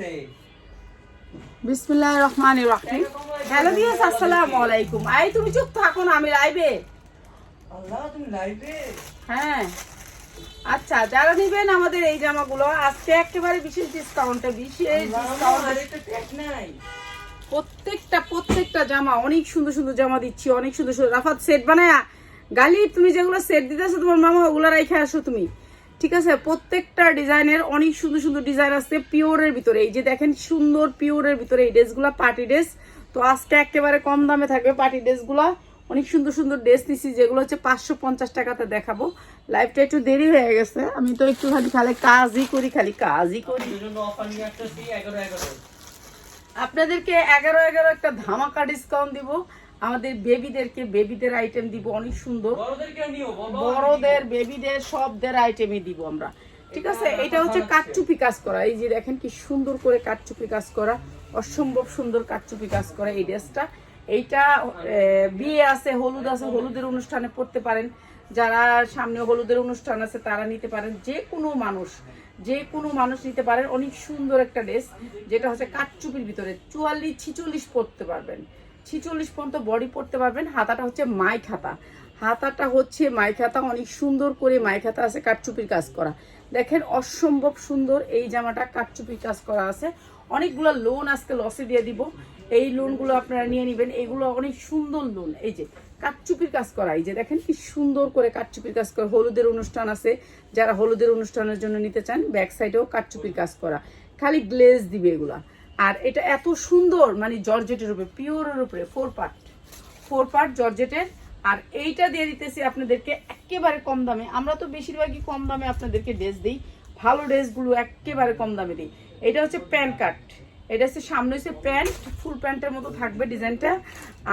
দিছে বিসমিল্লাহ রহমান রহিম। Hello Diaz আসসালামু আলাইকুম। আই তুমি চুপ থাকো না আমি লাইভে আল্লাহ তুমি লাইভে হ্যাঁ। আচ্ছা যারা নিবেন আমাদের এই জামাগুলো আজকে একেবারে বিশেষ ডিসকাউন্টে বিশেষ প্রত্যেকটা প্রত্যেকটা জামা অনেক সুন্দর সুন্দর জামা দিচ্ছি অনেক সুন্দর সুন্দর। রাফাত সেট বানায়া গালি তুমি যেগুলো সেট দিতেছো তোমার মামা ওগুলো রেখে আসো তুমি। ঠিক আছে? প্রত্যেকটা ডিজাইনের অনেক সুন্দর সুন্দর ডিজাইন আছে পিওরের ভিতরে। এই যে দেখেন সুন্দর পিওরের ভিতরে এই ড্রেসগুলো, পার্টি ড্রেস। তো আজকে একেবারে কম দামে থাকবে পার্টি ড্রেসগুলো। অনেক সুন্দর সুন্দর ড্রেস নিছি, যেগুলো হচ্ছে পাঁচশো পঞ্চাশ টাকাতে দেখাবো। লাইফটা একটু দেরি হয়ে গেছে, আমি তো একটু খালি খালি কাজই করি, খালি কাজই করি। আপনাদেরকে এগারো এগারো একটা ধামাকা ডিসকাউন্ট দিব। আমাদের বেবিদেরকে বেবিদের আইটেম দিব অনেক সুন্দর। বড়দের বেবিদের সবদের আইটেমই দিব আমরা। ঠিক আছে? এটা হচ্ছে কাঠচুপি কাজ করা। এই যে দেখেন কি সুন্দর করে কাঠচুপি কাজ করা। অসম্ভব সুন্দর কাঠচুপি কাজ করা এই ড্রেসটা। এইটা বিয়ে আছে হলুদ আছে হলুদের অনুষ্ঠানে পড়তে পারেন। যারা সামনে হলুদের অনুষ্ঠান আছে তারা নিতে পারেন। যে কোনো মানুষ যে কোনো মানুষ নিতে পারেন। অনেক সুন্দর একটা ড্রেস যেটা হচ্ছে কাঠচুপির ভিতরে। চুয়াল্লিশ ছিচল্লিশ পড়তে পারবেন। ছিচল্লিশ পর্যন্ত বডি পড়তে পারবেন। হাতাটা হচ্ছে মাইক হাতা। হাতাটা হচ্ছে মাইক হাতা। অনেক সুন্দর করে মাইক হাতা আছে, কাঠচুপির কাজ করা। দেখেন, অসম্ভব সুন্দর এই জামাটা, কাঠচুপির কাজ করা আছে। অনেকগুলো লোন আজকে লসে দিয়ে দিব। এই লোনগুলো আপনারা নিয়ে নেবেন। এগুলো অনেক সুন্দর লোন এই যে, কাঠচুপির কাজ করা। এই যে, দেখেন কি সুন্দর করে কাঠচুপির কাজ করা। হলুদের অনুষ্ঠান আছে। যারা হলুদের অনুষ্ঠানের জন্য নিতে চান ব্যাক সাইডেও কাঠচুপির কাজ করা। খালি গ্লেজ দিবে এগুলা। আর এটা এত সুন্দর মানে জর্জেটের উপরে, পিওরের উপরে ফোর পার্ট ফোর পার্ট জর্জেটের। আর এইটা দিয়ে দিতেছি আপনাদেরকে একেবারে কম দামে। আমরা তো বেশিরভাগই কম দামে আপনাদেরকে ড্রেস দিই। ভালো ড্রেসগুলো একেবারে কম দামে দিই। এটা হচ্ছে প্যান্ট কাট। এটা হচ্ছে সামনে হচ্ছে প্যান্ট, ফুল প্যান্টের মতো থাকবে ডিজাইনটা।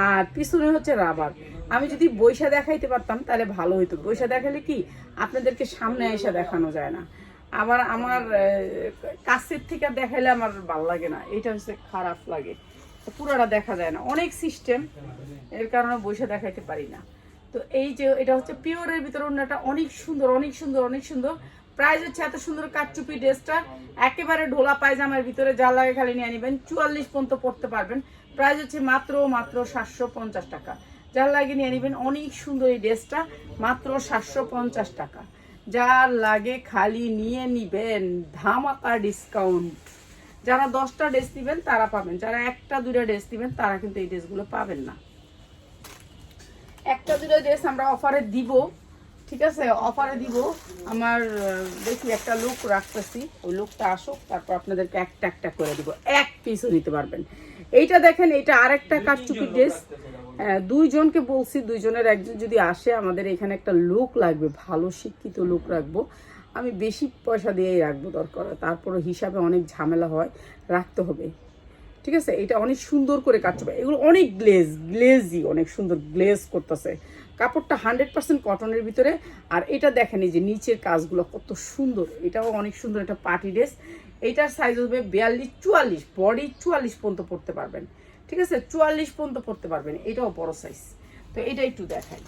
আর পিছনে হচ্ছে রাবার। আমি যদি বৈশা দেখাইতে পারতাম, তাহলে ভালো হতো বৈশা দেখালে কি, আপনাদেরকে সামনে এসে দেখানো যায় না। আবার আমার কাছের থেকে দেখাইলে আমার ভালো লাগে না। এটা হচ্ছে খারাপ লাগে। পুরোটা দেখা যায় না। অনেক সিস্টেম এর কারণে বসে দেখাইতে পারি না। তো এই যে, এটা হচ্ছে পিওরের ভিতরে অন্যটা অনেক সুন্দর অনেক সুন্দর অনেক সুন্দর। প্রাইস হচ্ছে এত সুন্দর কাটচুপি ড্রেসটা। একেবারে ঢোলা পায়জামার ভিতরে যা লাগে খালি নিয়ে নেবেন চুয়াল্লিশ পর্যন্ত পড়তে পারবেন। প্রাইস হচ্ছে মাত্র মাত্র সাতশো পঞ্চাশ টাকা। যার লাগে নিয়ে নেবেন অনেক সুন্দর এই ড্রেসটা, মাত্র সাতশো পঞ্চাশ টাকা। যার লাগে খালি নিয়ে নিবেন। ধামাকা ডিসকাউন্ট যারা দশটা ড্রেস দিবেন তারা পাবেন। যারা একটা দুইটা ড্রেস দিবেন তারা কিন্তু এই ড্রেসগুলো পাবেন না। একটা দুটো ড্রেস আমরা অফারে দিব ঠিক আছে? অফারে দিব। আমার দেখি একটা লুক রাখতেছি। ওই লুকটা আসুক তারপর আপনাদেরকে একটা একটা করে দিব। এক পিসও নিতে পারবেন। এইটা দেখেন এটা আরেকটা কাটচুপি ড্রেস দুইজনকে বলছি, দুইজনের একজন যদি আসে, আমাদের এখানে একটা লোক লাগবে, ভালো শিক্ষিত লোক রাখব। আমি বেশি পয়সা দিয়েই রাখব দরকার। তারপরে হিসাবে অনেক ঝামেলা হয়, রাখতে হবে। ঠিক আছে? এটা অনেক সুন্দর করে কাটছে এগুলো অনেক গ্লেজ, গ্লেজি, অনেক সুন্দর গ্লেজ করতেছে। কাপড়টা হান্ড্রেড পার্সেন্ট কটনের ভিতরে, আর এটা দেখেন যে নিচের কাজগুলো কত সুন্দর। এটাও অনেক সুন্দর একটা পার্টি ড্রেস। এইটার সাইজ হবে বিয়াল্লিশ, চুয়াল্লিশ বডি চুয়াল্লিশ পর্যন্ত পড়তে পারবেন। ঠিক আছে? চুয়াল্লিশ পর্যন্ত পড়তে পারবেন। এটাও বড় সাইজ তো এটা একটু দেখাই।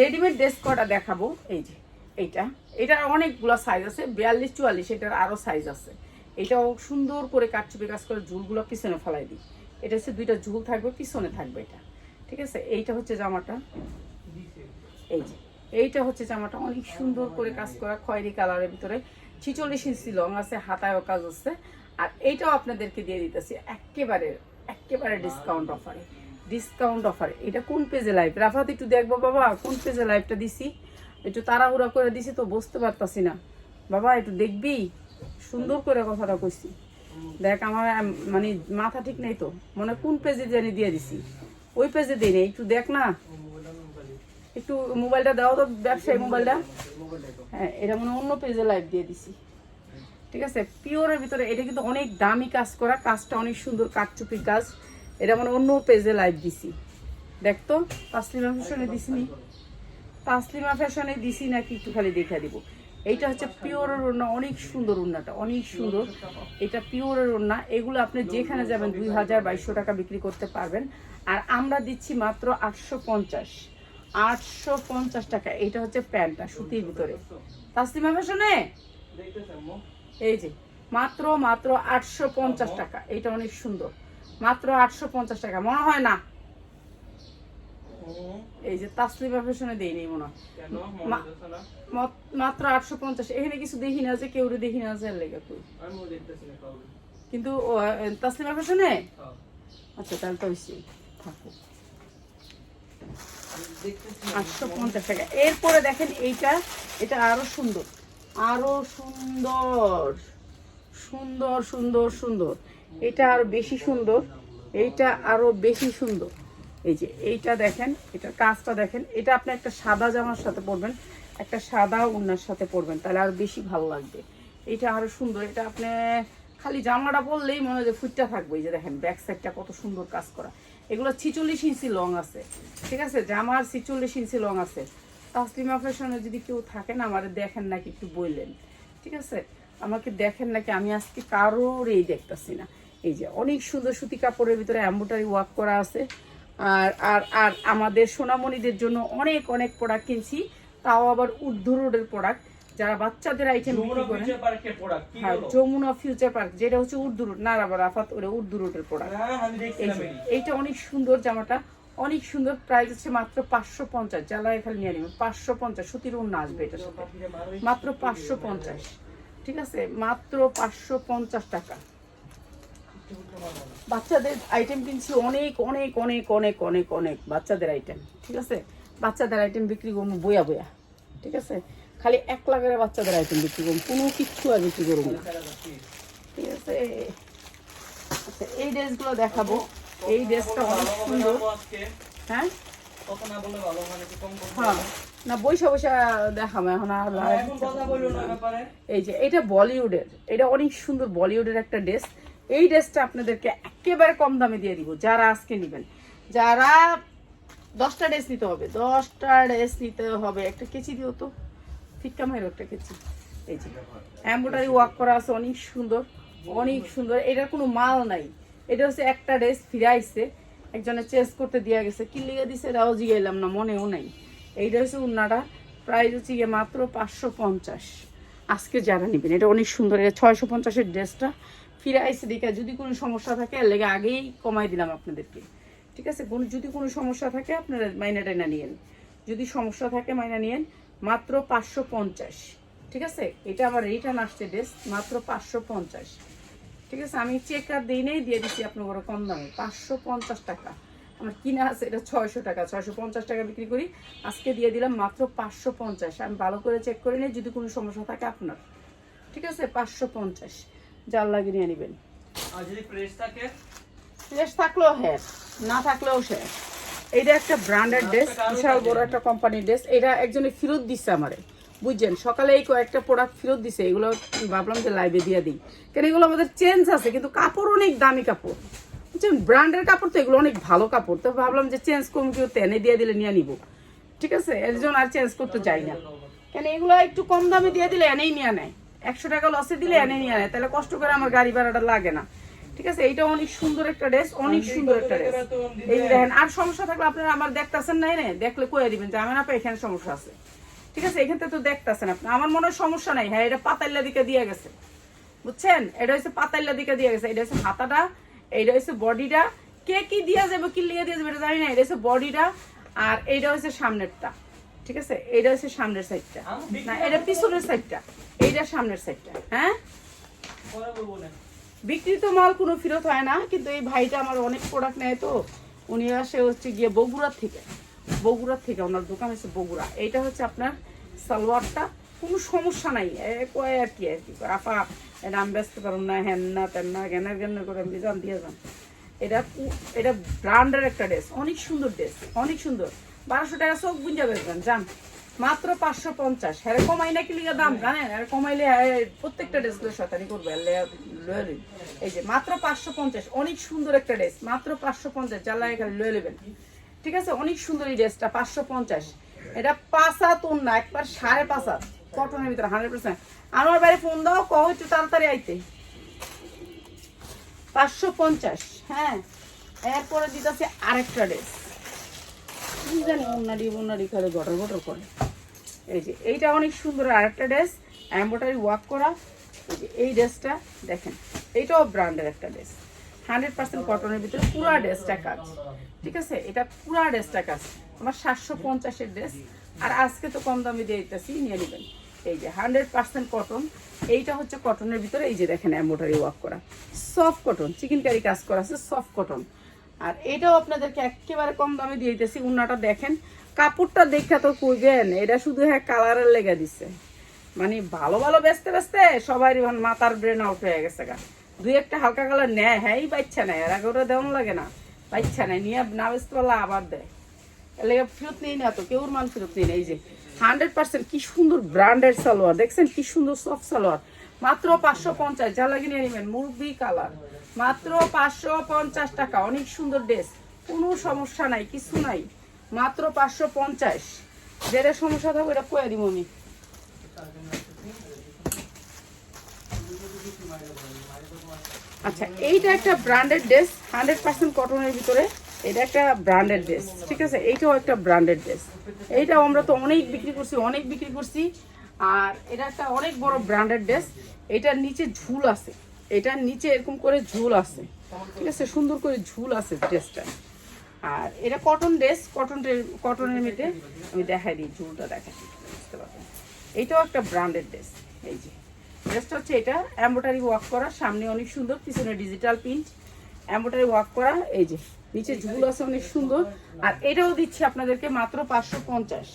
রেডিমেড ড্রেস কটা দেখাবো? এই যে, এইটা। এটার অনেকগুলো সাইজ আছে। বিয়াল্লিশ, চুয়াল্লিশ, এটার আরও সাইজ আছে। এটাও সুন্দর করে কাটচুপি কাজ করে ঝুলগুলো পিছনে ফেলাই দিই। এটা হচ্ছে দুইটা ঝুল থাকবে, পিছনে থাকবে এটা। ঠিক আছে? এইটা হচ্ছে জামাটা। এই যে, এইটা হচ্ছে জামাটা। অনেক সুন্দর করে কাজ করা খয়েরি কালারের ভিতরে। ছিচল্লিশ ইঞ্চি লং আছে, হাতায়ও কাজ আছে। আর এইটাও আপনাদেরকে দিয়ে দিতেছি। একেবারে একেবারে ডিসকাউন্ট অফারে ডিসকাউন্ট অফার এটা কোন পেজে লাইভ রাফাত একটু দেখব বাবা কোন পেজে লাইভটা দিছি? একটু তাড়াহুড়া করে দিছি তো বুঝতে পারতাছি না। বাবা একটু দেখবি? সুন্দর করে কথাটা কইছি। দেখ আমার মানে মাথা ঠিক নেই তো। মনে কোন পেজে জানি দিয়ে দিছি। ওই পেজে দিই নেই। একটু দেখ না। একটু মোবাইলটা দাও তো ব্যবসায়ী মোবাইলটা। হ্যাঁ এটা মনে হয় অন্য পেজে লাইভ দিয়ে দিছি। ঠিক আছে? পিওরের ভিতরে এটা কিন্তু অনেক দামি কাজ করা, কাজটা অনেক সুন্দর, কাঠচুপি কাজ। এটা মানে অন্য পেজে লাইভ দিছি। দেখতো তাসলিমা ফ্যাশনে দিছিনি তাসলিমা ফ্যাশনে দিছি নাকি একটু খালি দেখা দিব। এইটা হচ্ছে পিওরের ওড়না, অনেক সুন্দর ওড়নাটা, অনেক সুন্দর। এটা পিওরের ওড়না, এগুলো আপনি যেখানে যাবেন দুই হাজার বাইশশো টাকা বিক্রি করতে পারবেন। আর আমরা দিচ্ছি মাত্র আটশো পঞ্চাশ। আটশো পঞ্চাশ টাকা, এটা হচ্ছে প্যান্টটা, সুতির ভিতরে। তাসলিমা ফ্যাশনে? এই যে মাত্র মাত্র আটশো পঞ্চাশ টাকা। এটা অনেক সুন্দর। মাত্র আটশো পঞ্চাশ টাকা। মনে হয় না? এই যে তাসলিমা ফ্যাশনে দেই নেই মনে হয়। মাত্র আটশো পঞ্চাশ। এখানে কিছু দেখি না যে কেউ দেখি না যে লেগে তুই কিন্তু তাসলিমা ফ্যাশনে? হ্যাঁ, আচ্ছা তাহলে তো থাকো। আটশো পঞ্চাশ টাকা। এরপরে দেখেন এইটা এটা আরও সুন্দর। আরও সুন্দর সুন্দর সুন্দর সুন্দর। এটা আরও বেশি সুন্দর, এইটা আরও বেশি সুন্দর। এই যে এইটা দেখেন এটার কাজটা দেখেন, এটা আপনি একটা সাদা জামার সাথে পরবেন, একটা সাদা উন্নার সাথে পরবেন, তাহলে আরও বেশি ভালো লাগবে। এটা আরও সুন্দর, এটা আপনি খালি জামাটা পরলেই মনে হয় যে ফুটটা থাকবে। এই যে দেখেন ব্যাক সাইডটা কত সুন্দর কাজ করা। এগুলো ছিচল্লিশ ইঞ্চি লং আছে, ঠিক আছে? জামার ছিচল্লিশ ইঞ্চি লং আছে। তাসলিমা ফ্যাশনে যদি কেউ থাকেন আমার দেখেন নাকি একটু বললেন ঠিক আছে? আমাকে দেখেন নাকি আমি আজকে কারোর এই দেখতেছি না। এই যে অনেক সুন্দর সুতি কাপড়ের ভিতরে অ্যাম্বোটারি ওয়ার্ক করা আছে। আর আর আর আমাদের সোনামণিদের জন্য অনেক অনেক প্রোডাক্ট কিনছি। তাও আবার উর্দু রোডের প্রোডাক্ট যারা বাচ্চাদের আইটেম বিক্রি করেন হ্যাঁ যমুনা ফিউচার পার্ক যেটা হচ্ছে উর্দু রোড। নারাবার আফাত ওটা উর্দু রোডের প্রোডাক্ট হ্যাঁ আমি এই দেখছিলাম যে, এই এইটা অনেক সুন্দর জামাটা। অনেক সুন্দর প্রাইস হচ্ছে মাত্র পাঁচশো পঞ্চাশ জ্বালায় খালি নিয়ে নেবেন, পাঁচশো পঞ্চাশ, সুতির অন্য আসবে এটার সাথে। মাত্র পাঁচশো পঞ্চাশ, ঠিক আছে? মাত্র পাঁচশো পঞ্চাশ টাকা। বাচ্চাদের আইটেম কিনছি, অনেক অনেক অনেক অনেক অনেক অনেক বাচ্চাদের আইটেম ঠিক আছে? বাচ্চাদের আইটেম বিক্রি করব বয়া বয়া ঠিক আছে? খালি এক লাখের বাচ্চাদের আইটেম বিক্রি করব, কোনো কিচ্ছু আর বিক্রি করব না, ঠিক আছে? আচ্ছা এই ড্রেসগুলো দেখাবো। এই ড্রেসটা অনেক সুন্দর। হ্যাঁ? মানে হ্যাঁ। না বৈশা বৈশা দেখাবো এখন আর না এই যে এটা বলিউডের। এটা অনেক সুন্দর বলিউডের একটা ড্রেস। এই ড্রেসটা আপনাদেরকে একেবারে কম দামে দিয়ে দিব যারা আজকে নেবেন। যারা দশটা ড্রেস নিতে হবে দশটা ড্রেস নিতে হবে। একটা কেচি দিও তো। মাইরো একটা কেচি। এই যে এম্ব্রয়ডারি ওয়ার্ক করা আছে অনেক সুন্দর। অনেক সুন্দর। এটার কোনো মাল নাই। এটা হচ্ছে একটা ড্রেস ফিরে আইসে একজনে চেঞ্জ করতে দেওয়া গেছে। কি লিগে দিছে এটাও জিগাইলাম না, মনেও নাই। এইটা হচ্ছে উন্নাটা প্রাইস হচ্ছে গিয়ে মাত্র পাঁচশো পঞ্চাশ। আজকে যারা নেবেন, এটা অনেক সুন্দর, এটা ছয়শো পঞ্চাশের ড্রেসটা ফিরে আইসে দেখে, যদি কোনো সমস্যা থাকে, এর লেগে আগেই কমাই দিলাম আপনাদেরকে। ঠিক আছে? কোনো, যদি কোনো সমস্যা থাকে, আপনারা মাইনা টাইনা নিয়েন। যদি সমস্যা থাকে, মাইনা নিয়েন। মাত্র পাঁচশো পঞ্চাশ। ঠিক আছে? এটা আমার রিটার্ন আসছে ড্রেস, মাত্র পাঁচশো পঞ্চাশ। ঠিক আছে? আমি চেক আর দিই নেই দিয়ে দিচ্ছি আপনার বড় কম দামে পাঁচশো পঞ্চাশ টাকা। আমার কিনা আছে এটা ছয়শো টাকা ছয়শো পঞ্চাশ টাকা বিক্রি করি। আজকে দিয়ে দিলাম মাত্র পাঁচশো পঞ্চাশ। আমি ভালো করে চেক করে নিই যদি কোনো সমস্যা থাকে আপনার। ঠিক আছে? পাঁচশো পঞ্চাশ। জাল লাগিয়ে নিয়ে নেবেন। আর যদি প্রেস থাকে? ফ্রেশ থাকলেও হ্যাঁ না থাকলেও সে এইটা একটা ব্র্যান্ডেড ড্রেস বিশাল বড় একটা কোম্পানির ড্রেস এটা একজনে ফেরত দিচ্ছে আমারে। বুঝছেন? সকালে এই কয়েকটা প্রোডাক্ট ফেরত দিছে, এগুলো ভাবলাম যে লাইভে দিয়ে দিই। কেন এগুলো আমাদের চেঞ্জ আছে, কিন্তু কাপড় অনেক দামি কাপড়। বুঝছেন? ব্র্যান্ডের কাপড় তো এগুলো অনেক ভালো কাপড়। তো ভাবলাম যে চেঞ্জ কম কেউ তেনে দিয়ে দিলে নিয়ে নিব। ঠিক আছে? এর জন্য আর চেঞ্জ করতে যাই না। কেন এগুলো একটু কম দামে দিয়ে দিলে এনেই নিয়ে নেয়। একশো টাকা লসে দিলে এনে নিয়ে নেয়। তাহলে কষ্ট করে আমার গাড়ি ভাড়াটা লাগে না। ঠিক আছে? এইটা অনেক সুন্দর একটা ড্রেস অনেক সুন্দর একটা ড্রেস এই দেখেন, আর সমস্যা থাকলে আপনারা আমার দেখতেছেন নাই রে দেখলে কয়ে দিবেন যে আমি না এখানে সমস্যা আছে। ঠিক আছে এখান তো দেখতেছেন আপনি। আমার মনে হয় সমস্যা নাই। হ্যাঁ এটা পাতাল্লা দিকে দিয়ে গেছে। বুঝছেন? এটা হচ্ছে পাতাল্লা দিকে দিয়ে গেছে। এটা হচ্ছে হাতাটা এইটা হচ্ছে বডিটা। কে কি দিয়ে যাবে কি লিয়ে দিয়ে যাবে এটা জানি না। এটা হচ্ছে বডিটা আর এইটা হচ্ছে সামনেরটা। ঠিক আছে? এইটা হচ্ছে সামনের সাইডটা। না এটা পিছনের সাইডটা। এইটা সামনের সাইডটা। হ্যাঁ? বিক্রিত মাল কোনো ফেরত হয় না কিন্তু এই ভাইটা আমার অনেক প্রোডাক্ট নেয় তো। উনি আসে হচ্ছে গিয়ে বগুড়ার থেকে। বগুড়ার থেকে ওনার দোকান হচ্ছে বগুড়া। এইটা হচ্ছে আপনার সালোয়ারটা, কোনো সমস্যা নাই। কয় আর কি আর কি আপা এটা আমি ব্যস্ত পারুন না হ্যান না, তেন না জ্ঞানের জ্ঞান করে আমি যান, দিয়ে যান। এটা এটা ব্র্যান্ডের একটা ড্রেস, অনেক সুন্দর ড্রেস, অনেক সুন্দর। বারোশো টাকা চোখ গুঞ্জা বেচবেন যান। মাত্র পাঁচশো পঞ্চাশ। হ্যাঁ কমাই না কি লিগা দাম, জানেন? আর কমাইলে প্রত্যেকটা ড্রেসগুলো শতানি করবে এই যে, মাত্র পাঁচশো পঞ্চাশ, অনেক সুন্দর একটা ড্রেস, মাত্র পাঁচশো পঞ্চাশ জ্বালা এখানে লয়ে নেবেন ঠিক আছে? অনেক সুন্দর এই ড্রেসটা, পাঁচশো পঞ্চাশ। এটা পাঁচ হাত না, একবার সাড়ে পাঁচ হাত। কটনের ভিতরে, হান্ড্রেড পার্সেন্ট। আমার বাড়ি ফোন দাও কহ একটু তাড়াতাড়ি আইতে। পাঁচশো পঞ্চাশ হ্যাঁ। এরপরে দিতেছে আরেকটা ড্রেস। কি জানি উন্নারি উন্নারি করে, গটর গটর করে। এই যে, এইটা অনেক সুন্দর আরেকটা ড্রেস, এম্ব্রয়ডারি ওয়ার্ক করা। এই যে, এই ড্রেসটা দেখেন, এইটাও ব্র্যান্ডের একটা ড্রেস। হান্ড্রেড পার্সেন্ট কটনের ভিতরে পুরা ড্রেসটা কাজ। ঠিক আছে? এটা পুরা ড্রেসটা কাজ। আমার সাতশো পঞ্চাশের ড্রেস। আর আজকে তো কম দামে দিয়ে দিতেছি, নিয়ে নেবেন। এই যে হান্ড্রেড পার্সেন্ট কটন। এইটা হচ্ছে কটনের ভিতরে এই যে দেখেন এম্বোটারি ওয়ার্ক করা। সফট কটন, চিকেন কারি কাজ করা আছে, সফট কটন। আর এটাও আপনাদেরকে একেবারে কম দামে দিয়ে দিতেছি, উন্নাটা দেখেন। কাপড়টা দেখা তো কইবেন, এটা শুধু হ্যাঁ কালারের লেগে দিছে। মানে ভালো ভালো বেচতে বেচতে সবাই এখন মাথার ব্রেন আউট হয়ে গেছে গা। দুই একটা হালকা কালার নেয় হ্যাঁ বাচ্চা নেয় এর আগে ওটা দেওয়ান লাগে না। বাচ্চা নেয় নিয়ে না বেচতে আবার দেয়। এর লেগে ফেরত নেই না তো, কেউর মান ফেরত নেই না, এই যে। হান্ড্রেড পার্সেন্ট কি সুন্দর ব্র্যান্ডের সালোয়ার, দেখছেন কি সুন্দর সফট সালোয়ার। মাত্র পাঁচশো পঞ্চাশ যা লাগে নিয়ে নেবেন কালার মাত্র পাঁচশো পঞ্চাশ টাকা, অনেক সুন্দর ড্রেস কোনো সমস্যা নাই, কিছু নাই। মাত্র পাঁচশো পঞ্চাশ। যেটা সমস্যা থাকবে, এটা কয়ে দিব আমি। আচ্ছা এইটা একটা ব্র্যান্ডেড ড্রেস হান্ড্রেড পার্সেন্ট কটনের ভিতরে। এটা একটা ব্র্যান্ডেড ড্রেস ঠিক আছে? এইটাও একটা ব্র্যান্ডেড ড্রেস এইটাও আমরা তো অনেক বিক্রি করছি, অনেক বিক্রি করছি। আর এটা একটা অনেক বড় ব্র্যান্ডেড ড্রেস এটার নিচে ঝুল আছে। এটার নিচে এরকম করে ঝুল আছে। ঠিক আছে? সুন্দর করে ঝুল আছে ড্রেসটা আর এটা কটন ড্রেস কটন কটনের মধ্যে আমি দেখাই দিই ঝুলটা দেখাই বুঝতে পারবেন এইটাও একটা ব্র্যান্ডেড ড্রেস এই যে। ড্রেসটা হচ্ছে এটা এম্বোটারি ওয়ার্ক করা সামনে অনেক সুন্দর পিছনে ডিজিটাল প্রিন্ট এম্বোটারি ওয়ার্ক করা এই যে নিচে ঝুল আছে অনেক সুন্দর। আর এটাও দিচ্ছি আপনাদেরকে মাত্র পাঁচশো পঞ্চাশ।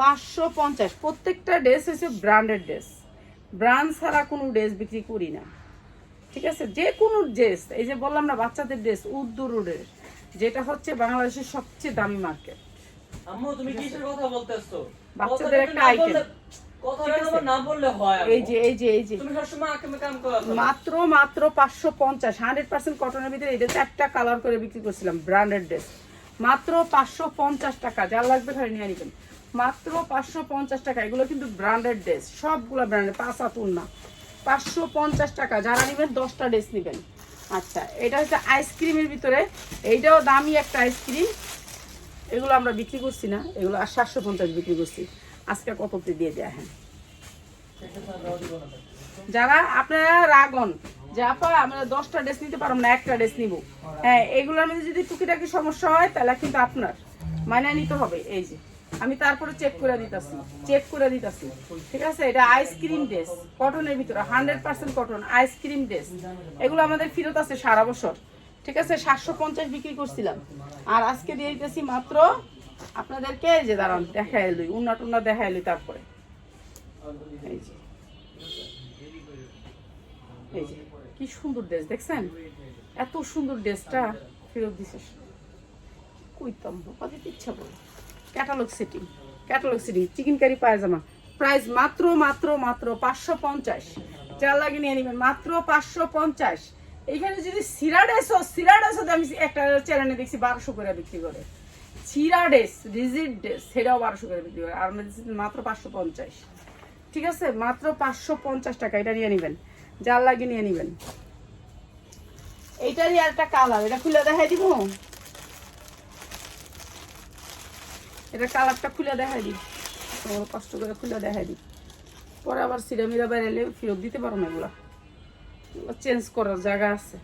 পাঁচশো পঞ্চাশ প্রত্যেকটা ড্রেস হচ্ছে ব্র্যান্ডেড ড্রেস ব্র্যান্ড ছাড়া কোনো ড্রেস বিক্রি করি না। ঠিক আছে? যে কোনো ড্রেস এই যে বললাম না বাচ্চাদের ড্রেস উর্দু উদ্দুরুডের যেটা হচ্ছে বাংলাদেশের সবচেয়ে দামি মার্কেট আম্মু তুমি কিসের কথা বলতেছো? বাচ্চাদের একটা item। কথাটা আমার না বললে আম্মু। এই যে এই যে এই যে। তুমি সবসময় আঁকে কাম করো মাত্র মাত্র পাঁচশো পঞ্চাশ হান্ড্রেড পার্সেন্ট কটনের ভিতরে এটা চারটা কালার করে বিক্রি করছিলাম ব্র্যান্ডেড ড্রেস মাত্র পাঁচশো পঞ্চাশ টাকা যার লাগবে খালি নিয়ে নিবেন। মাত্র পাঁচশো পঞ্চাশ টাকা এগুলো কিন্তু ব্র্যান্ডেড ড্রেস সবগুলো ব্র্যান্ডেড পাঁচ আতুন না পাঁচশো পঞ্চাশ টাকা যারা নেবেন দশটা ড্রেস নেবেন। আচ্ছা এটা হচ্ছে আইসক্রিমের ভিতরে এইটাও দামি একটা আইসক্রিম এগুলো আমরা বিক্রি করছি না এগুলো আর সাতশো পঞ্চাশ বিক্রি করছি। আজকে কততে দিয়ে দেয়া হ্যাঁ? যারা আপনারা রাগন যে আপা, আমরা দশটা ড্রেস নিতে পারব না, একটা ড্রেস নিব। হ্যাঁ এগুলোর মধ্যে যদি টুকিটাকি সমস্যা হয়, তাহলে কিন্তু আপনার মানে নিতে হবে। এই যে, আমি তারপরে চেক করে দিতেছি চেক করে দিতেছি। ঠিক আছে? এটা আইসক্রিম ড্রেস কটনের ভিতরে hundred percent cotton ice cream dress এগুলো আমাদের ফেরত আছে সারা বছর। ঠিক আছে? সাতশো পঞ্চাশ বিক্রি করছিলাম। আর আজকে দিয়ে দিতেছি মাত্র আপনাদেরকে যে দাঁড়ান, দেখাই লই, উন্না টুন্না দেখাই লই তারপরে। কি সুন্দর ড্রেস, দেখছেন? এত সুন্দর ড্রেসটা ফেরত দিছিস কইতাম ইচ্ছা catalogue setting catalogue setting chikankari পায়জামা। প্রাইস মাত্র মাত্র মাত্র পাঁচশো পঞ্চাশ। যার লাগে নিয়ে নেবেন, মাত্র পাঁচশো পঞ্চাশ। এইখানে যদি সিরা ড্রেসও আমি একটা চ্যানেলে দেখছি, বারোশো করে বিক্রি করে। চিরা ড্রেস রিজিড ড্রেস সেটাও বারোশো করে বিক্রি করে আর মাত্র পাঁচশো পঞ্চাশ। ঠিক আছে? মাত্র পাঁচশো পঞ্চাশ টাকা, এটা নিয়ে নেবেন। যার লাগে নিয়ে নেবেন। এইটারই একটা কালার এটা খুলে দেখাই দিব? এটা কালারটা খুলে দেখাই দিই। তোমার কষ্ট করে খুলে দেখাই দিই। পরে আবার সিরামিরা বেড়ালে ফেরত দিতে পারো না এগুলো। চেঞ্জ করার জায়গা আছে।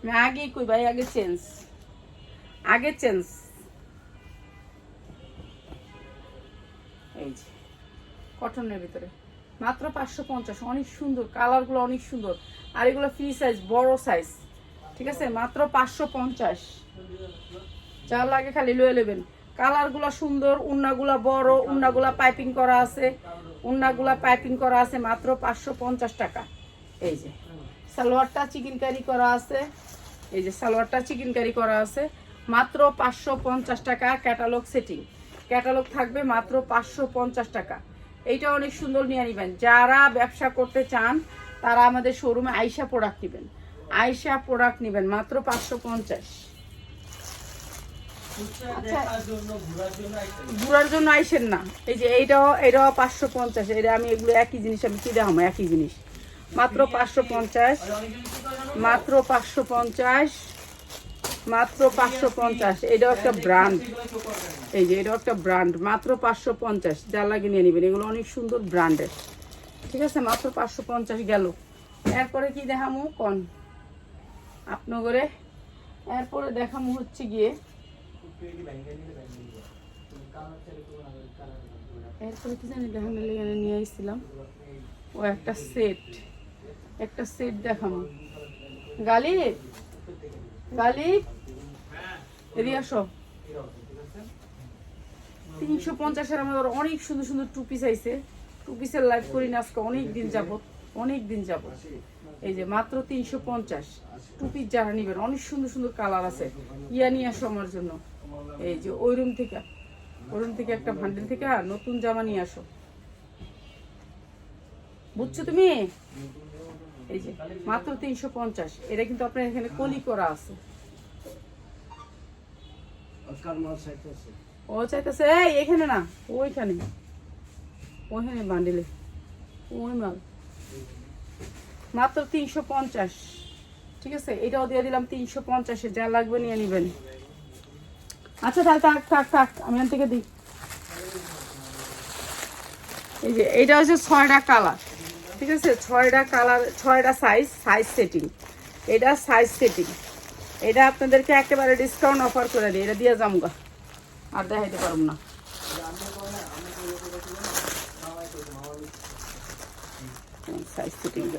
আমি আগেই কই ভাই, আগে চেঞ্জ আগে চেঞ্জ এই যে, কটনের ভিতরে। মাত্র পাঁচশো পঞ্চাশ, অনেক সুন্দর, কালারগুলো অনেক সুন্দর। আর এগুলো ফ্রি সাইজ, বড় সাইজ। ঠিক আছে? মাত্র পাঁচশো পঞ্চাশ। যার লাগে খালি লয়ে নেবেন। কালারগুলো সুন্দর, উন্নাগুলা বড়, উন্নাগুলা পাইপিং করা আছে। উন্নাগুলা পাইপিং করা আছে মাত্র পাঁচশো পঞ্চাশ টাকা। এই যে, সালোয়ারটা চিকেন কারি করা আছে। এই যে, সালোয়ারটা চিকেন কারি করা আছে। মাত্র পাঁচশো পঞ্চাশ টাকা ক্যাটালগ সেটিং। ক্যাটালগ থাকবে মাত্র পাঁচশো পঞ্চাশ টাকা। এইটা অনেক সুন্দর নিয়ে নিবেন। যারা ব্যবসা করতে চান, তারা আমাদের শোরুমে আইসা প্রোডাক্ট নেবেন। আইসা প্রোডাক্ট নেবেন, মাত্র পাঁচশো পঞ্চাশ। ঘোরার জন্য আইসেন না। এই যে এইটাও এটাও পাঁচশো পঞ্চাশ। এটা আমি এগুলো একই জিনিস, আমি কি দেখাবো? একই জিনিস। মাত্র পাঁচশো পঞ্চাশ? মাত্র পাঁচশো পঞ্চাশ। মাত্র পাঁচশো পঞ্চাশ। এটাও একটা ব্র্যান্ড। এই যে, এটাও একটা ব্র্যান্ড মাত্র পাঁচশো পঞ্চাশ। যা লাগে নিয়ে নেবেন। এগুলো অনেক সুন্দর ব্র্যান্ডের ঠিক আছে? মাত্র পাঁচশো পঞ্চাশ গেল। এরপরে কি দেখামু? কন? আপনাগরে। এরপরে দেখামো হচ্ছে গিয়ে। এরপরে কি জানি দেখানো লেগে নিয়ে আসছিলাম ও একটা সেট একটা সেট দেখামো। গালি গালি এদিকে তিনশো পঞ্চাশের আমাদের অনেক সুন্দর সুন্দর টু পিস আইছে। টু পিসের লাইভ করি না আজকে, অনেক দিন যাবত অনেক দিন যাবত এই যে মাত্র তিনশো পঞ্চাশ। টু পিস যারা নিবেন, অনেক সুন্দর সুন্দর কালার আছে। ইয়া নিয়ে আসো আমার জন্য। এই যে ওই রুম থেকে, ওই রুম থেকে একটা ভান্ডেল থেকে নতুন জামা নিয়ে আসো। বুঝছ তুমি? এই যে মাত্র তিনশো পঞ্চাশ। এটা কিন্তু আপনার এখানে কলি করা আছে। ও চাইতেছে এই এখানে না ওইখানে। ওইখানে বান্ডিলে। ওই মাল। মাত্র তিনশো পঞ্চাশ। ঠিক আছে এটাও দিয়ে দিলাম তিনশো পঞ্চাশে যা লাগবে নিয়ে নেবেন। আচ্ছা তাহলে থাক থাক থাক আমি এখান থেকে দিই। এই যে এইটা হচ্ছে ছয়টা কালার। ঠিক আছে? ছয়টা কালার ছয়টা সাইজ সাইজ সেটিং এটা সাইজ সেটিং এটা আপনাদেরকে একেবারে ডিসকাউন্ট অফার করে দিই। এটা দিয়ে যামগা। আর দেখাইতে পারব না। সাইজ সেটিংটা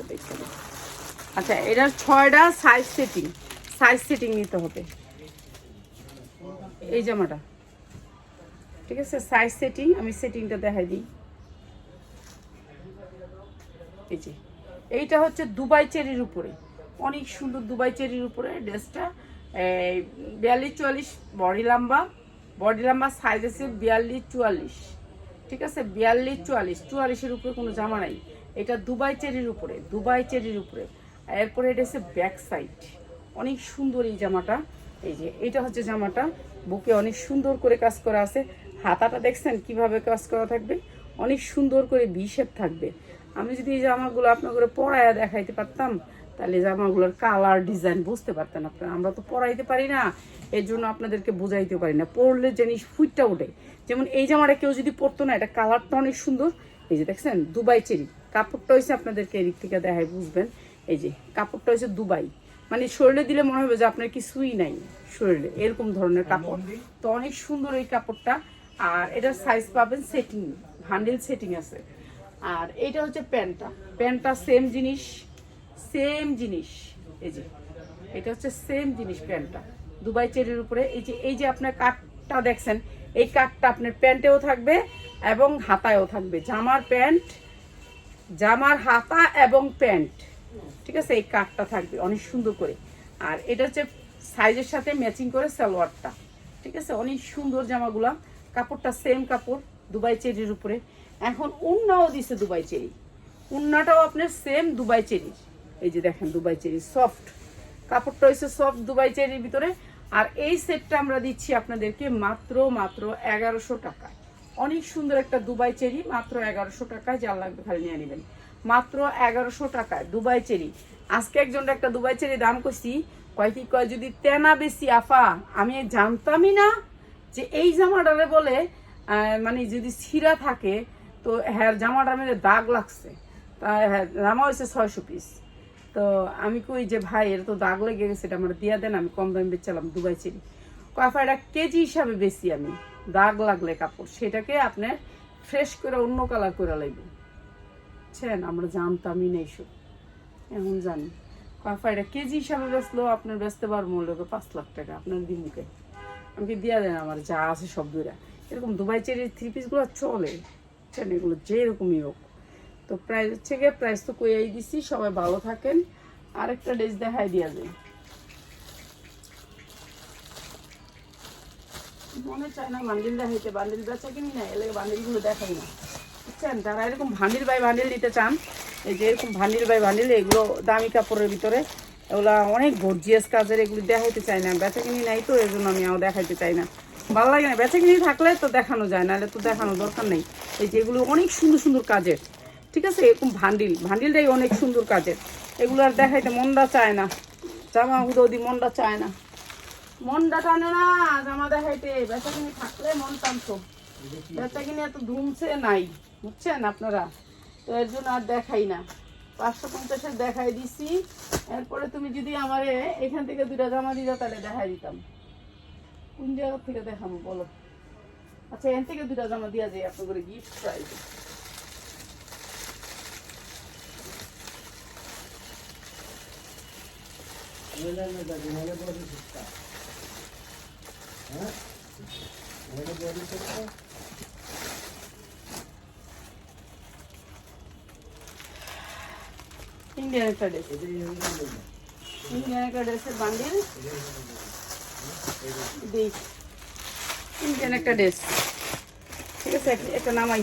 আচ্ছা এটার ছয়টা সাইজ সেটিং সাইজ সেটিং নিতে হবে। এই জামাটা। ঠিক আছে? সাইজ সেটিং আমি সেটিংটা দেখাই দিই। এই যে এইটা হচ্ছে দুবাই চেরির উপরে। অনেক সুন্দর দুবাই চেরির উপরে ড্রেসটা। বিয়াল্লিশ চুয়াল্লিশ বডি লম্বা। বডি লম্বা সাইজ আছে বিয়াল্লিশ চুয়াল্লিশ ঠিক আছে? বিয়াল্লিশ চুয়াল্লিশ চুয়াল্লিশের উপরে কোনো জামা নাই। এটা দুবাই চেরির উপরে, দুবাই চেরির উপরে। এরপরে এটা হচ্ছে ব্যাক সাইড অনেক সুন্দর এই জামাটা। এই যে এটা হচ্ছে জামাটা। বুকে অনেক সুন্দর করে কাজ করা আছে। হাতাটা দেখছেন কীভাবে কাজ করা থাকবে? অনেক সুন্দর করে বিশেপ থাকবে। আমি যদি এই জামাগুলো আপনাদের পরায়া দেখাইতে পারতাম তাহলে জামাগুলোর কালার ডিজাইন বুঝতে পারতেন আপনারা আমরা তো পরাইতে পারি না এর জন্য আপনাদেরকে বোঝাইতে পারি না। পরলে জিনিস ফুটটা ওঠে। যেমন এই জামাটা কেউ যদি পরতো না এটা কালারটা অনেক সুন্দর। এই যে দেখছেন দুবাই চেরি। কাপড়টা হয়েছে আপনাদেরকে এদিক থেকে দেখায় বুঝবেন? এই যে কাপড়টা হয়েছে দুবাই। মানে শরীরে দিলে মনে হবে যে আপনার কিছুই নাই শরীরে এরকম ধরনের কাপড়। তো অনেক সুন্দর এই কাপড়টা। আর এটার সাইজ পাবেন সেটিং হ্যান্ডেল সেটিং আছে। আর এটা হচ্ছে প্যান্টটা। প্যান্টটা সেম জিনিস সেম জিনিস। এই যে, এটা হচ্ছে সেম জিনিস প্যান্টটা। দুবাই চেরির উপরে, এই যে এই যে আপনার কাঠটা দেখছেন, এই কাঠটা আপনার প্যান্টেও থাকবে এবং হাতায়ও থাকবে। জামার প্যান্ট, জামার হাতা এবং প্যান্ট। ঠিক আছে? এই কাঠটা থাকবে, অনেক সুন্দর করে। আর এটা হচ্ছে সাইজের সাথে ম্যাচিং করে সালোয়ারটা। ঠিক আছে? অনেক সুন্দর জামাগুলা। কাপড়টা সেম কাপড়, দুবাই চেরির উপরে। এখন উন্নাও দিছে দুবাই চেরি। উন্নাটাও আপনার সেম দুবাই চেরি। এই যে দেখেন দুবাই চেরি সফট কাপড়টা হচ্ছে সফট দুবাই চেরির ভিতরে। আর এই সেটটা আমরা দিচ্ছি আপনাদেরকে মাত্র মাত্র এগারোশো টাকা। অনেক সুন্দর একটা দুবাই চেরি, মাত্র এগারোশো টাকায় যা লাগবে খালি নিয়ে নেবেন। মাত্র এগারোশো টাকায় দুবাই চেরি। আজকে একজন একটা দুবাই চেরি দাম করছি কয় কি, কয় যদি তেনা বেশি, আফা, আমি জানতামই না যে এই জামাটারে বলে মানে যদি ছিঁড়া থাকে তো হ্যার জামাটার মধ্যে দাগ লাগছে। তা হ্যাঁ জামা হয়েছে ছয়শো পিস তো আমি কই যে, ভাই এটা তো দাগ লেগে গেছে, এটা আমার দিয়া দেন, আমি কম দামে বেচলাম দুবাই চেরি কয়ফা এটা কেজি হিসাবে বেশি আমি। দাগ লাগলে কাপড়, সেটাকে আপনার ফ্রেশ করে অন্য কালার করে লাগবে বুঝছেন আমরা জানতামই না এইসব এখন জানি। কয়ফা এটা কেজি হিসাবে বেচলেও আপনার বেচতে পারব মূল্য পাঁচ লাখ টাকা, আপনার দিনকে আমাকে দিয়া দেন, আমার যা আছে সব দুইরা এরকম দুবাই চেরির থ্রি পিসগুলো চলে। বুঝছেন এগুলো যেরকমই হোক। তো প্রাইস হচ্ছে গিয়ে প্রাইস তো কইয়াই দিছি, সবাই ভালো থাকেন। আরেকটা ড্রেস দেখাই দিয়া যায় মনে চায় না বান্ডিল দেখাইতে, বান্ডিল বেচা কিনি না এলে বান্ডিলগুলো দেখাই না। বুঝছেন? যারা এরকম ভান্ডিল বাই ভান্ডিল নিতে চান, এই যে এরকম ভান্ডিল বাই ভান্ডিল, এগুলো দামি কাপড়ের ভিতরে, এগুলা অনেক গর্জিয়াস কাজের, এগুলো দেখাইতে চাই না। বেচা কিনি নাই তো এই জন্য আমি আও দেখাইতে চাই না। ভালো লাগে না। বেচা কিনি থাকলে তো দেখানো যায়, নাহলে তো দেখানো দরকার নেই। এই যে এগুলো অনেক সুন্দর সুন্দর কাজের, ঠিক আছে? এরকম ভান্ডিল, ভান্ডিলটাই অনেক সুন্দর কাজের। এগুলো আর দেখাইতে মনটা চায় না। জামা হুদি মনটা চায় না। মনটা টানে না, জামা দেখাইতে। বেচা কিনি থাকলে মন টানতো। বেচা কিনি এত ধুমছে নাই, বুঝছেন আপনারা? তো এর জন্য আর দেখাই না। পাঁচশো পঞ্চাশের দেখাই দিছি। এরপরে তুমি যদি আমার এখান থেকে দুটা জামা দিতা, তাহলে দেখাই দিতাম। কোন জায়গা থেকে দেখাবো, বলো? আচ্ছা এখান থেকে দুটা জামা দিয়া যায় আপনাদের গিফট প্রাইজ ইন্ডিয়ান একটা ড্রেস ইন্ডিয়ান একটা ড্রেসের বান্ডিল ইন্ডিয়ান একটা ড্রেস ঠিক আছে, এক- একটা নামাই।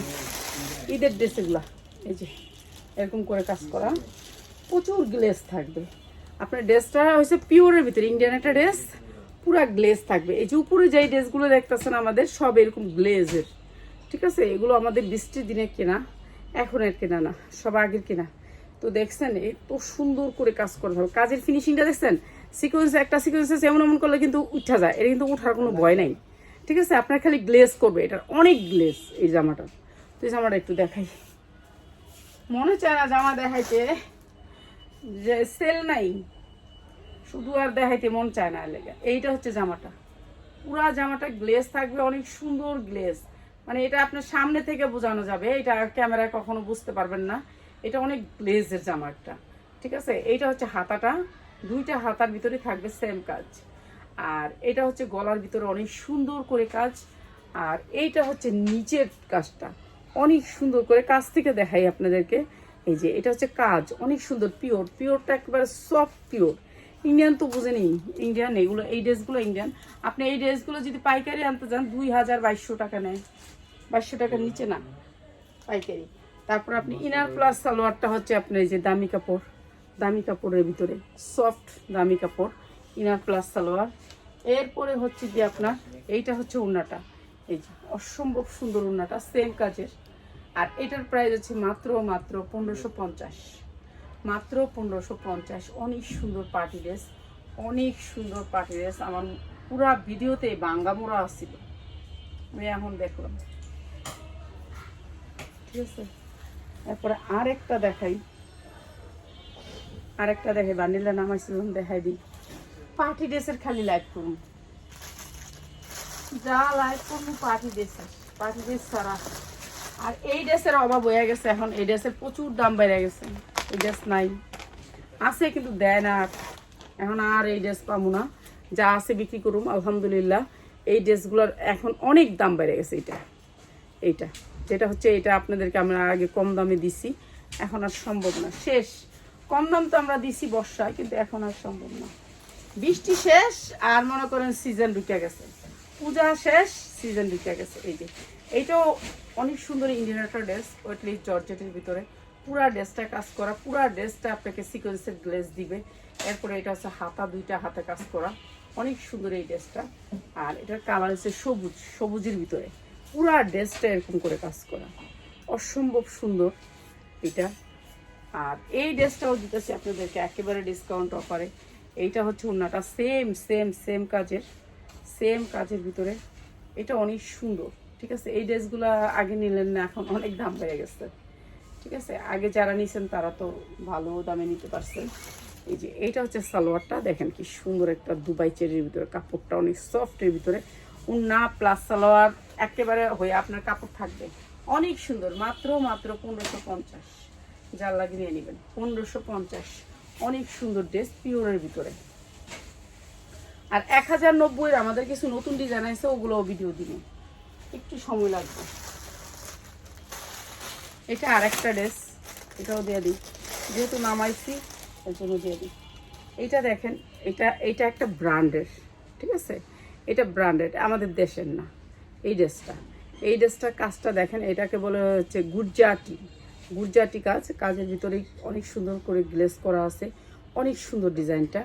ঈদের ড্রেস এগুলা। এই যে, এরকম করে কাজ করা। প্রচুর গ্লেজ থাকবে। আপনার ড্রেসটা হয়েছে পিওরের ভিতরে ইন্ডিয়ান একটা ড্রেস পুরা গ্লেজ থাকবে। এই যে উপরে যেই ড্রেসগুলো দেখতেছেন আমাদের, সব এরকম গ্লেজের ঠিক আছে, এগুলো আমাদের বৃষ্টির দিনে কেনা। এখন এখনের কেনা না, সব আগের কেনা। তো দেখছেন, এত সুন্দর করে কাজ করা হবে কাজের ফিনিশিংটা দেখছেন? সিকোয়েন্স একটা সিকোয়েন্সে এমন এমন করলে কিন্তু উঠা যায়। এটা কিন্তু উঠার কোনো ভয় নাই। ঠিক আছে? আপনার খালি গ্লেজ করবে। এটার অনেক গ্লেজ এই জামাটা। তো এই জামাটা একটু দেখাই। মনে চায় না জামা দেখাইতে। যে সেল নাই। শুধু আর দেখাইতে মন চায় না লেগে। এইটা হচ্ছে জামাটা। পুরা জামাটা গ্লেজ থাকবে, অনেক সুন্দর গ্লেজ মানে এটা আপনার সামনে থেকে বোঝানো যাবে। এটা ক্যামেরায় কখনো বুঝতে পারবেন না। এটা অনেক গ্লেজের জামা একটা। ঠিক আছে? এইটা হচ্ছে হাতাটা। দুইটা হাতার ভিতরে থাকবে সেম কাজ। আর এটা হচ্ছে গলার ভিতরে অনেক সুন্দর করে কাজ। আর এইটা হচ্ছে নিচের কাজটা। অনেক সুন্দর করে কাজ থেকে দেখাই আপনাদেরকে। এই যে এটা হচ্ছে কাজ, অনেক সুন্দর পিওর পিওরটা একেবারে সফট পিওর ইন্ডিয়ান তো বুঝেনি ইন্ডিয়ান এগুলো, এই ড্রেসগুলো ইন্ডিয়ান আপনি এই ড্রেসগুলো যদি পাইকারি আনতে যান, দুই হাজার বাইশশো টাকা নেয়। বাইশশো টাকার নিচে না, পাইকারি। তারপর আপনি ইনার প্লাস সালোয়ারটা হচ্ছে আপনার এই যে দামি কাপড়। দামি কাপড়ের ভিতরে। সফট দামি কাপড় ইনার প্লাস সালোয়ার। এরপরে হচ্ছে যে আপনার, এইটা হচ্ছে উন্নাটা এই যে, অসম্ভব সুন্দর উন্নাটা সেম কাজের। আর এটার প্রাইস হচ্ছে মাত্র মাত্র পনেরোশো পঞ্চাশ। মাত্র পনেরোশো পঞ্চাশ, অনেক সুন্দর পার্টি ড্রেস অনেক সুন্দর পার্টি ড্রেস আমার পুরা ভিডিওতে বাঙ্গা মোড়া আসছিল। আমি এখন দেখলাম। ঠিক আছে? তারপরে আরেকটা দেখাই। আরেকটা দেখে বানিলা বান্ডিলটা নামাইছিলাম দেখাই দিই। পার্টি ড্রেসের খালি লাইভ করুন যা লাইভ করুন পার্টি ড্রেসের পার্টি ড্রেস ছাড়া। আর এই ড্রেসের অভাব হয়ে গেছে এখন। এই ড্রেসের প্রচুর দাম বেড়ে গেছে। এই ড্রেস নাই। আছে কিন্তু দেয় না আর। এখন আর এই ড্রেস পাবো না। যা আছে বিক্রি করুম, আলহামদুলিল্লাহ। এই ড্রেসগুলোর এখন অনেক দাম বেড়ে গেছে এটা এইটা। যেটা হচ্ছে এটা আপনাদেরকে আমরা আগে কম দামে দিছি। এখন আর সম্ভব না। শেষ। কম দাম তো আমরা দিছি বর্ষায়, কিন্তু এখন আর সম্ভব না। বৃষ্টি শেষ, আর মনে করেন সিজন ঢুকে গেছে। পূজা শেষ, সিজন ঢুকে গেছে। এই যে, এইটাও অনেক সুন্দর ইন্ডিয়ান একটা ড্রেস ওয়েটলি জর্জেটের ভিতরে। পুরা ড্রেসটা কাজ করা, পুরা ড্রেসটা আপনাকে সিকোয়েন্সের গ্লেজ দিবে। এরপরে এটা হচ্ছে হাতা, দুইটা হাতে কাজ করা। অনেক সুন্দর এই ড্রেসটা আর এটার কালার হচ্ছে সবুজ, সবুজের ভিতরে। পুরা ড্রেসটা এরকম করে কাজ করা। অসম্ভব সুন্দর এটা। আর এই ড্রেসটাও দিতেছি আপনাদেরকে, একেবারে ডিসকাউন্ট অফারে এইটা হচ্ছে ওনাটা সেম সেম সেম কাজের সেম কাজের ভিতরে। এটা অনেক সুন্দর, ঠিক আছে? এই ড্রেসগুলো আগে নিলেন না, এখন অনেক দাম বেড়ে গেছে, ঠিক আছে? আগে যারা নিছেন, তারা তো ভালো দামে নিতে পারছেন। এই যে, এইটা হচ্ছে সালোয়ারটা, দেখেন কি সুন্দর একটা দুবাই চেরির ভিতরে, কাপড়টা অনেক সফটের ভিতরে। উন্না প্লাস সালোয়ার, একেবারে হয়ে আপনার কাপড় থাকবে। অনেক সুন্দর, মাত্র মাত্র পনেরোশো পঞ্চাশ। লাগে নিয়ে নেবেন। পনেরোশো পঞ্চাশ। অনেক সুন্দর ড্রেস পিওরের ভিতরে। আর এক হাজার নব্বইয়ের আমাদের কিছু নতুন ডিজাইন আছে ওগুলো ভিডিও দিব। একটু সময় লাগবে। এটা আর একটা ড্রেস এটাও দিয়ে দিই। যেহেতু নামাইছি ওই জন্য দিয়ে দিই। এইটা দেখেন, এটা এটা একটা ব্র্যান্ডের ঠিক আছে? এটা ব্র্যান্ডেড আমাদের দেশের না। এই ড্রেসটা এই ড্রেসটার কাজটা দেখেন, এটাকে বলে হচ্ছে গুজরাটি। গুজরাটি কাজ, কাজের ভিতরে অনেক সুন্দর করে গ্লেস করা আছে, অনেক সুন্দর ডিজাইনটা।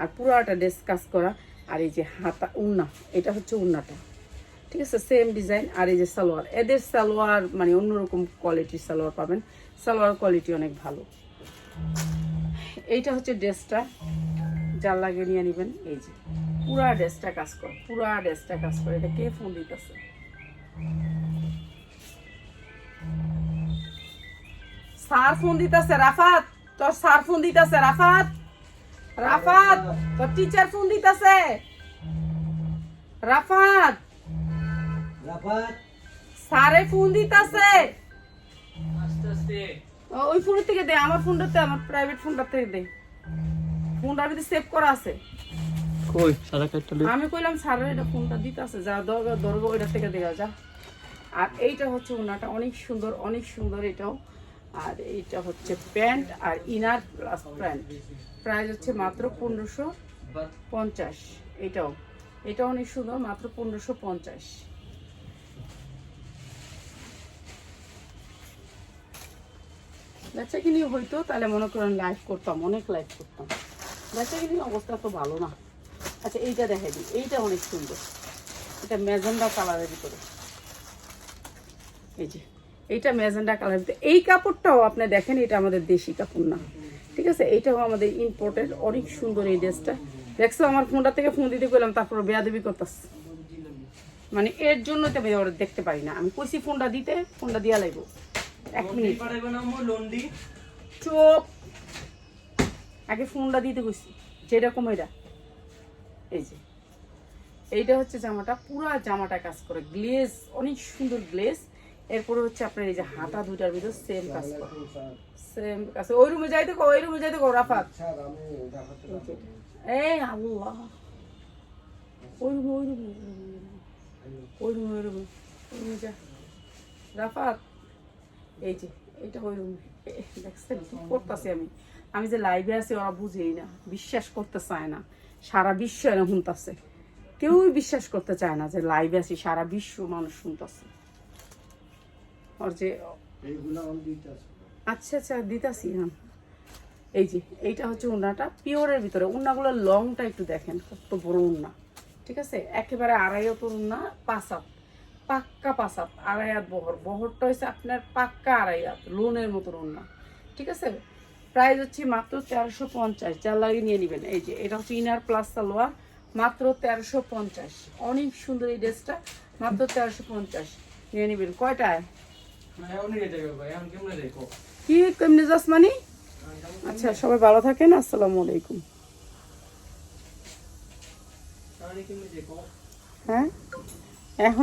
আর পুরাটা ড্রেস কাজ করা, আর এই যে হাতা, উন্না, এটা হচ্ছে উন্নাটা। ঠিক আছে সেম ডিজাইন আর এই যে সালোয়ার, এদের সালোয়ার মানে অন্যরকম কোয়ালিটির সালোয়ার পাবেন। সালোয়ার কোয়ালিটি অনেক ভালো। এইটা হচ্ছে ড্রেসটা যার লাগে নিয়ে নেবেন, এই যে। পুরা ড্রেসটা কাজ করে, পুরা ড্রেসটা কাজ করে, এটা কে ফোন দিতেছে? স্যার ফোন দিতেছে রাফাত। তোর স্যার ফোন দিতেছে রাফাত। রাফাত তোর টিচার ফোন দিতেছে। রাফাত। রাফাত। স্যারে ফোন দিতেছে। আস্তে আস্তে ওই ফোনের থেকে দে আমার ফোনটাতে আমার প্রাইভেট ফোনটা থেকে দে। ফোনটার ভিতরে সেভ করা আছে। কই? সারা কাটটা আমি কইলাম স্যারের এটা ফোনটা দিতেছে যা দরগা দরগা ওইটা থেকে দেখা যা। আর এইটা হচ্ছে ওনাটা অনেক সুন্দর অনেক সুন্দর এটাও। আর এইটা হচ্ছে প্যান্ট আর ইনার প্লাস প্যান্ট। প্রাইস হচ্ছে মাত্র পনেরোশো পঞ্চাশ। এটাও এটা অনেক সুন্দর, মাত্র পনেরোশো পঞ্চাশ। বেচা কিনি হইতো, তাহলে মনে করেন লাইভ করতাম, অনেক লাইভ করতাম। বেচা কিনি অবস্থা তো ভালো না। আচ্ছা এইটা দেখে দিই, এইটা অনেক সুন্দর। এটা ম্যাজেন্ডা কালারের ভিতরে। এই যে। এইটা ম্যাজেন্ডা কালার। এই কাপড়টাও আপনি দেখেন এটা আমাদের দেশি কাপড় না। ঠিক আছে? এইটাও আমাদের ইম্পোর্টেড অনেক সুন্দর এই ড্রেসটা। দেখছ আমার ফোনটা থেকে ফোন দিতে গেলাম তারপর বেয়াদবি করতেছে। মানে এর জন্য তো আমি ওরা দেখতে পারি না। আমি কইছি ফোনটা দিতে ফোনটা দিয়া লাগবো এক মিনিট। লন্ডি। চোপ। আগে ফোনটা দিতে কইছি যেরকম এটা। এই যে। এইটা হচ্ছে জামাটা পুরা জামাটা কাজ করে। গ্লেজ অনেক সুন্দর গ্লেজ। এরপরে হচ্ছে আপনার এই যে হাতা দুটার ভিতর সেম কাজ করে। সেম কাজ। ওই রুমে যাইতে কো ওই রুমে যাইতে কো রাফাত। দেখাতে এই আল্লাহ। ওই রুমে ওই রুমে ওই রুমে ওই রুমে। ওই রুমে যা। রাফাত। এই যে এইটা ওই রুমে। দেখছেন কি করতেছি আমি? আমি যে লাইভে আছি ওরা বুঝেই না। বিশ্বাস করতে চায় না। সারা বিশ্ব এরা শুনতেছে। কেউই বিশ্বাস করতে চায় না যে লাইভে আছি সারা বিশ্ব মানুষ শুনতেছে। ওর যে আচ্ছা আচ্ছা দিতাছি হ্যাঁ। এই যে এইটা হচ্ছে উন্নাটা। পিওরের ভিতরে উন্নাগুলো লংটা একটু দেখেন কত বড় উন্না। ঠিক আছে? একেবারে আড়াই হাত উন্না পাঁচ হাত পাক্কা পাঁচ হাত আড়াই হাত বহর। বহরটা হচ্ছে আপনার পাক্কা আড়াই হাত লোনের মতন উন্না। ঠিক আছে? প্রাইস হচ্ছে মাত্র তেরোশো পঞ্চাশ। যা লাগে নিয়ে নেবেন। এই যে এটা হচ্ছে ইনার প্লাস সালোয়ার মাত্র তেরোশো পঞ্চাশ। অনেক সুন্দর এই ড্রেসটা মাত্র তেরোশো পঞ্চাশ। নিয়ে নেবেন। কয়টায়? কি কেমনি যাস মানে? আচ্ছা সবাই ভালো থাকেন আসসালামু আলাইকুম। হ্যাঁ? এখন